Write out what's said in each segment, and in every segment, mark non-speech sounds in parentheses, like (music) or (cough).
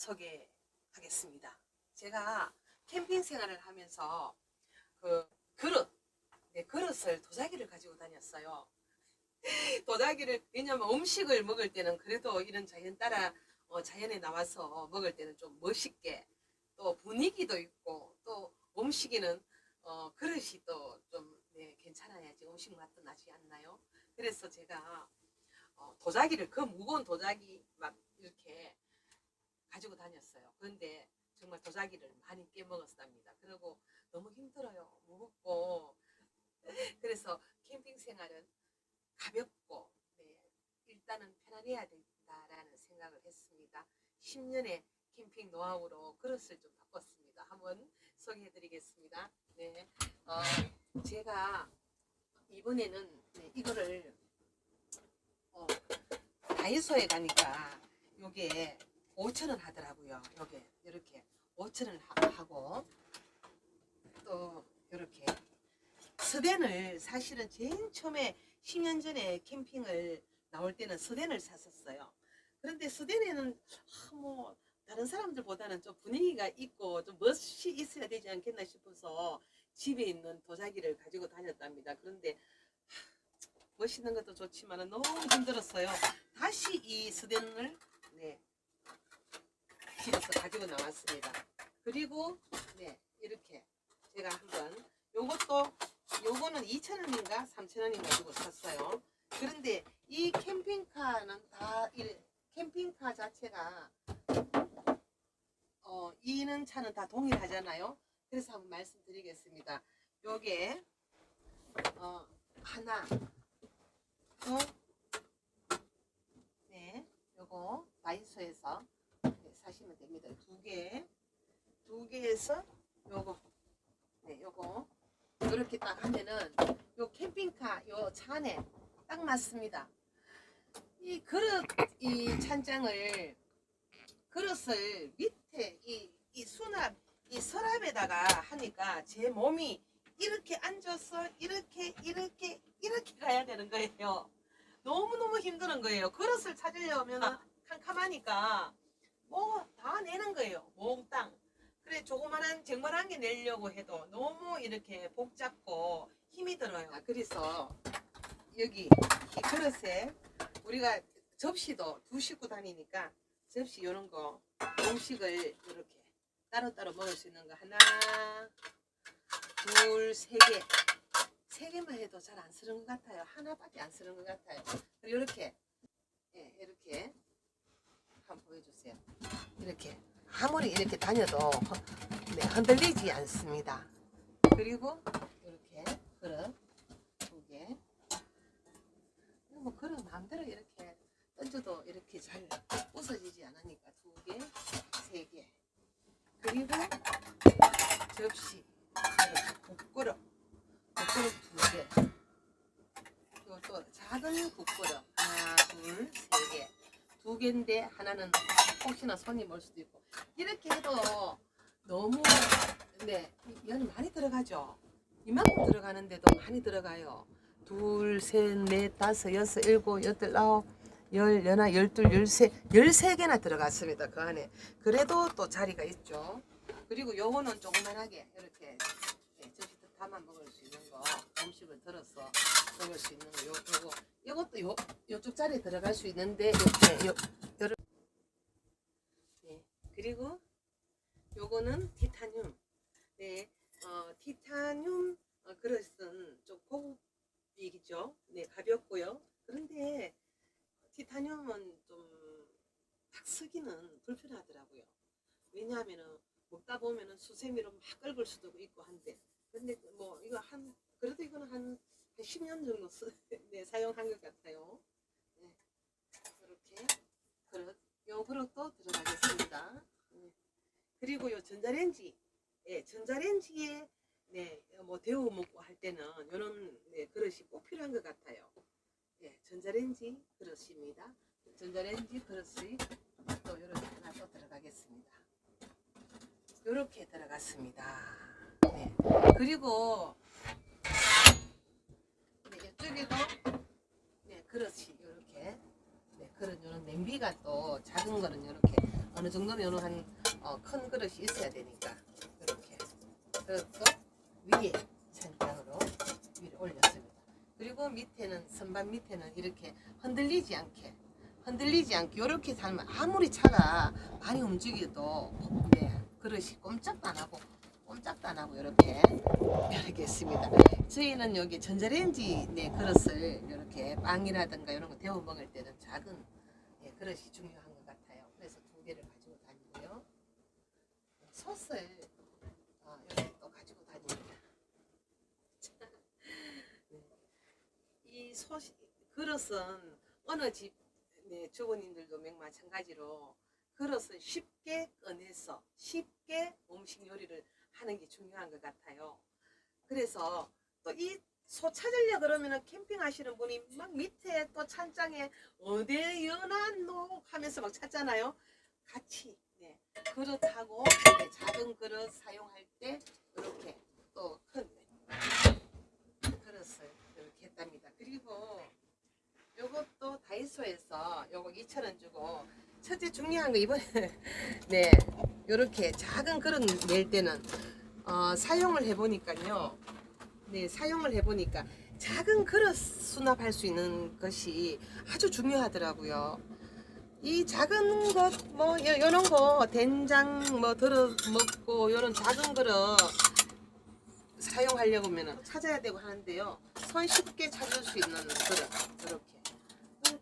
소개하겠습니다. 제가 캠핑 생활을 하면서 그 그릇, 네, 그릇을 도자기를 가지고 다녔어요. (laughs) 도자기를 왜냐면 음식을 먹을 때는 그래도 이런 자연 따라 어, 자연에 나와서 먹을 때는 좀 멋있게 또 분위기도 있고 또 음식에는 어, 그릇이 또좀 네, 괜찮아야지 음식 맛도 나지 않나요? 그래서 제가 어, 도자기를 그 무거운 도자기 막 이렇게 가지고 다녔어요. 그런데 정말 도자기를 많이 깨먹었답니다. 그리고 너무 힘들어요. 무겁고 (laughs) 그래서 캠핑 생활은 가볍고 네, 일단은 편안해야 된다라는 생각을 했습니다. 10년의 캠핑 노하우로 그릇을 좀 바꿨습니다. 한번 소개해드리겠습니다. 네, 어, 제가 이번에는 네, 이거를 어, 다이소에 가니까 요게 5천 원 하더라고요. 요게 이렇게 5천 원 하- 하고 또 이렇게 스댄을 사실은 제일 처음에 10년 전에 캠핑을 나올 때는 스댄을 샀었어요. 그런데 스댄에는 아, 뭐 다른 사람들보다는 좀 분위기가 있고 좀 멋이 있어야 되지 않겠나 싶어서 집에 있는 도자기를 가지고 다녔답니다. 그런데 하, 멋있는 것도 좋지만 너무 힘들었어요. 다시 이 스댄을 네, 집에서 가지고 나왔습니다. 그리고 네 이렇게 제가 한번 요것도 요거는 2,000원인가 3,000원인가 주고 샀어요. 그런데 이 캠핑카는 다 이 캠핑카 자체가 어 이는 차는 다 동일하잖아요. 그래서 한번 말씀드리겠습니다. 요게 어 하나 또 네, 요거 다이소에서 네, 사시면 됩니다. 두 개, 두 개에서 요거, 네, 요거 이렇게 딱 하면은 요 캠핑카 요 잔에 딱 맞습니다. 이 그릇 이 찬장을 그릇을 밑에 이, 이 수납 이 서랍에다가 하니까 제 몸이 이렇게 앉아서 이렇게 이렇게 이렇게 가야 되는 거예요. 너무 너무 힘드는 거예요. 그릇을 찾으려면 캄캄하니까 뭐 다 내는 거예요. 몽땅. 그래 조그만한 쟁반한 개 내려고 해도 너무 이렇게 복잡고 힘이 들어요. 아, 그래서 여기 이 그릇에 우리가 접시도 두 식구 다니니까 접시 이런 거 음식을 이렇게 따로따로 먹을 수 있는 거 하나 둘 세 개. 세 개만 해도 잘 안 쓰는 것 같아요. 하나밖에 안 쓰는 것 같아요. 이렇게 예, 이렇게 한번 보여주세요. 이렇게 아무리 이렇게 다녀도 허- 네, 흔들리지 않습니다. 그리고 이렇게 그릇 두 개. 뭐 그릇 마음대로 이렇게 던져도 이렇게 잘 부서지지 않으니까 두 개, 세 개. 그리고 접시 이렇게 국그릇, 국그릇 두 개. 그리고 또 작은 국그릇 하나, 둘, 세 개. 두 하나는 혹시나 손님 올 수도 있고 이렇게 해도 너무 네 연이 많이 들어가죠. 이만큼 들어가는데도 많이 들어가요. 둘, 셋, 넷, 다섯, 여섯, 일곱, 여덟, 아홉, 열, 열하, 열둘, 열세, 열세 개나 들어갔습니다. 그 안에. 그래도 또 자리가 있죠. 그리고 요거는 조그만하게 이렇게 네, 접시 담아 먹을 수 있는 거 음식을 덜어서 먹을 수 있는 거 요, 요거 요것도 요 요쪽 자리에 들어갈 수 있는데 이렇게 요 요런 네 그리고 요거는 티타늄 네 어, 티타늄 어, 그릇은 좀 고급이죠 네 가볍고요 그런데 티타늄은 좀딱 쓰기는 불편하더라고요 왜냐하면은 먹다 보면은 수세미로 막 긁을 수도 있고 한데 근데 뭐 이거 한 그래도 이거는 한, 한 10년 정도 쓰, (laughs) 네, 사용한 것 같아요. 네, 이렇게 그릇, 요 그릇도 들어가겠습니다. 네. 그리고 요 전자레인지, 예, 전자레인지에 네, 뭐 데워 먹고 할 때는 요런 네, 그릇이 꼭 필요한 것 같아요. 예, 전자레인지 그릇입니다. 전자레인지 그릇이 또 이렇게 하나 또 들어가겠습니다. 이렇게 들어갔습니다. 네. 그리고 네, 이쪽에도 네, 그릇이 이렇게 네, 그릇 이런 냄비가 또 작은 거는 이렇게 어느 요런 한큰 그릇이 있어야 되니까 이렇게 그것도 위에 찬장으로 위를 올렸습니다. 그리고 밑에는 선반 밑에는 이렇게 흔들리지 않게 흔들리지 않게 이렇게 달면 아무리 차가 많이 움직여도 네, 그릇이 꼼짝도 안 하고 꼼짝도 안 하고 이렇게 이렇게 했습니다. 저희는 여기 전자레인지 네, 그릇을 이렇게 빵이라든가 이런 거 데워 먹을 때는 작은 예, 그릇이 중요한 것 같아요. 그래서 두 개를 가지고 다니고요. 솥을 어, 이렇게 또 가지고 다닙니다. (laughs) 네. 이 솥, 그릇은 어느 집 네, 주부님들도 맹 마찬가지로 그릇은 쉽게 꺼내서 쉽게 음식 요리를 하는 게 중요한 것 같아요. 그래서 또 이 소 찾으려 그러면은 캠핑 하시는 분이 막 밑에 또 찬장에 어디에 연한노 하면서 막 찾잖아요. 같이 네, 그릇하고 네, 작은 그릇 사용할 때 이렇게 또 큰 그릇을 이렇게 했답니다. 다이소에서 요거 2,000원 주고 첫째 중요한 거 이번에 (laughs) 네 요렇게 작은 그릇 낼 때는 어, 사용을 해보니까요. 네 사용을 해보니까 작은 그릇 수납할 수 있는 것이 아주 중요하더라고요. 이 작은 것, 뭐, 요, 요런 거, 된장, 뭐, 들어 먹고, 요런 작은 그릇 사용하려고 하면 찾아야 되고 하는데요. 손 쉽게 찾을 수 있는 그릇, 이렇게.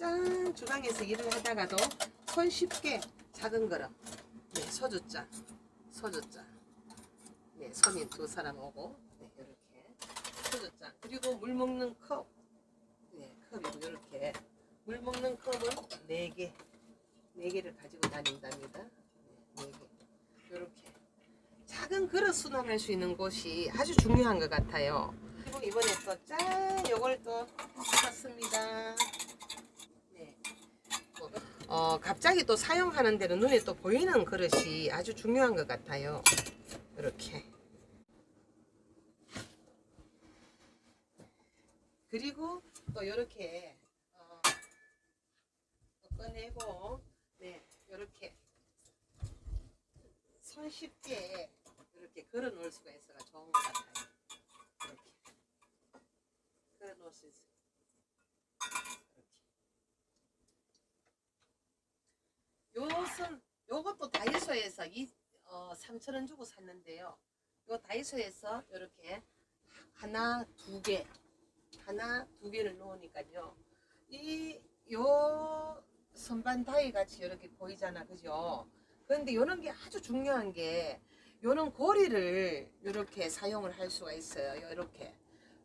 짠! 주방에서 일을 하다가도 손 쉽게 작은 그릇. 네, 소주잔. 소주잔. 네, 손님 두 사람 오고, 네, 이렇게. 소주잔. 그리고 물 먹는 컵. 네, 컵이고, 이렇게. 물 먹는 컵은 네개 네 개를 가지고 다닌답니다. 네 개. 이렇게. 작은 그릇 수납할 수 있는 곳이 아주 중요한 것 같아요. 그리고 이번에 또 짠! 요걸 또 샀습니다. 어, 갑자기 또 사용하는 데는 눈에 또 보이는 그릇이 아주 중요한 것 같아요. 이렇게. 그리고 또 이렇게 어, 또 꺼내고 네 이렇게 손 쉽게 이렇게 걸어 놓을 수가 있어가 좋은 것 같아요. 이렇게 걸어 놓을 수 있어요. 이렇게. 요것은 요것도 다이소에서 이 어, 3천 원 주고 샀는데요. 요 다이소에서 이렇게 하나 두 개, 하나 두 개를 놓으니까요. 이 요 선반 다이 같이 이렇게 보이잖아, 그죠? 그런데 요런 게 아주 중요한 게 요런 고리를 이렇게 사용을 할 수가 있어요. 이렇게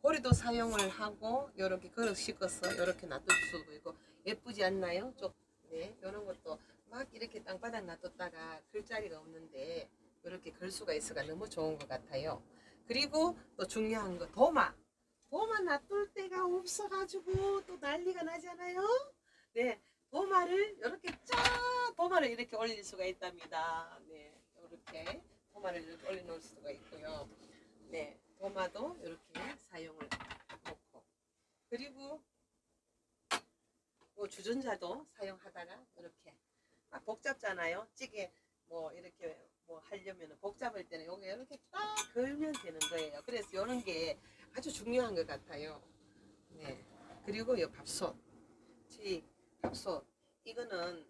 고리도 사용을 하고 이렇게 그릇 씻어서 이렇게 놔둘 수도 있고 예쁘지 않나요? 좀 네, 이런 것도 막 이렇게 땅바닥 놔뒀다가 글 자리가 없는데 이렇게 걸 수가 있어가 너무 좋은 것 같아요. 그리고 또 중요한 거 도마. 도마 놔둘 데가 없어가지고 또 난리가 나잖아요. 네, 도마를 이렇게 쫙 도마를 이렇게 올릴 수가 있답니다. 네, 이렇게 도마를 이렇게 올려놓을 수가 있고요. 네, 도마도 이렇게 사용을 놓고 그리고 뭐 주전자도 사용하다가 이렇게 막 복잡잖아요. 찌개 뭐 이렇게 뭐 하려면 복잡할 때는 여기 이렇게 딱 걸면 되는 거예요. 그래서 이런 게 아주 중요한 것 같아요. 네. 그리고 이 밥솥. 지 밥솥. 이거는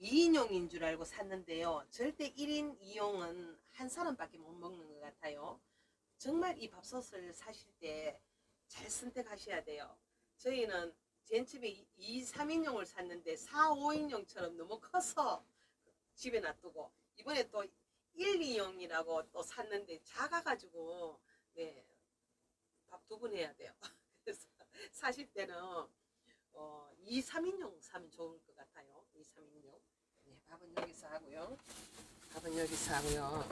2인용인 줄 알고 샀는데요. 절대 1인 2용은 한 사람밖에 못 먹는 것 같아요. 정말 이 밥솥을 사실 때 잘 선택하셔야 돼요. 저희는 젠집에 2, 3인용을 샀는데 4, 5인용처럼 너무 커서 집에 놔두고 이번에 또 1, 2용이라고 또 샀는데 작아가지고 네, 밥두번 해야 돼요. (laughs) 그래서 사실 때는 어, 2, 3인용 사면 좋을 것 같아요. 2, 3인용. 네, 밥은 여기서 하고요. 밥은 여기서 하고요.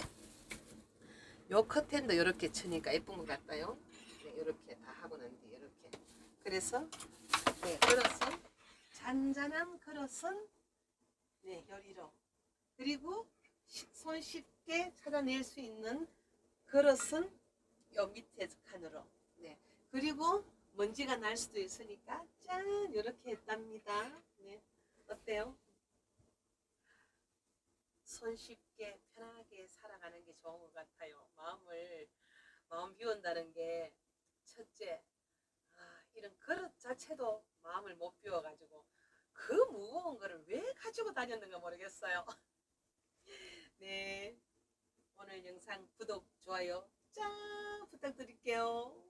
요 커튼도 이렇게 치니까 예쁜 것 같아요. 네, 이렇게 다 하고 난 뒤에 이렇게. 그래서 네, 그릇은 잔잔한 그릇은 네, 요리로. 그리고 시- 손 쉽게 찾아낼 수 있는 그릇은 요 밑에 칸으로. 네. 그리고 먼지가 날 수도 있으니까 짠 이렇게 했답니다. 네. 어때요? 손쉽게 편하게 살아가는 게 좋은 것 같아요. 마음을 마음 비운다는 게 첫째 아, 이런 그릇 자체도 마음을 못 비워가지고 그 무거운 거를 왜 가지고 다녔는가 모르겠어요. (laughs) 네 오늘 영상 구독 좋아요 짠 부탁드릴게요.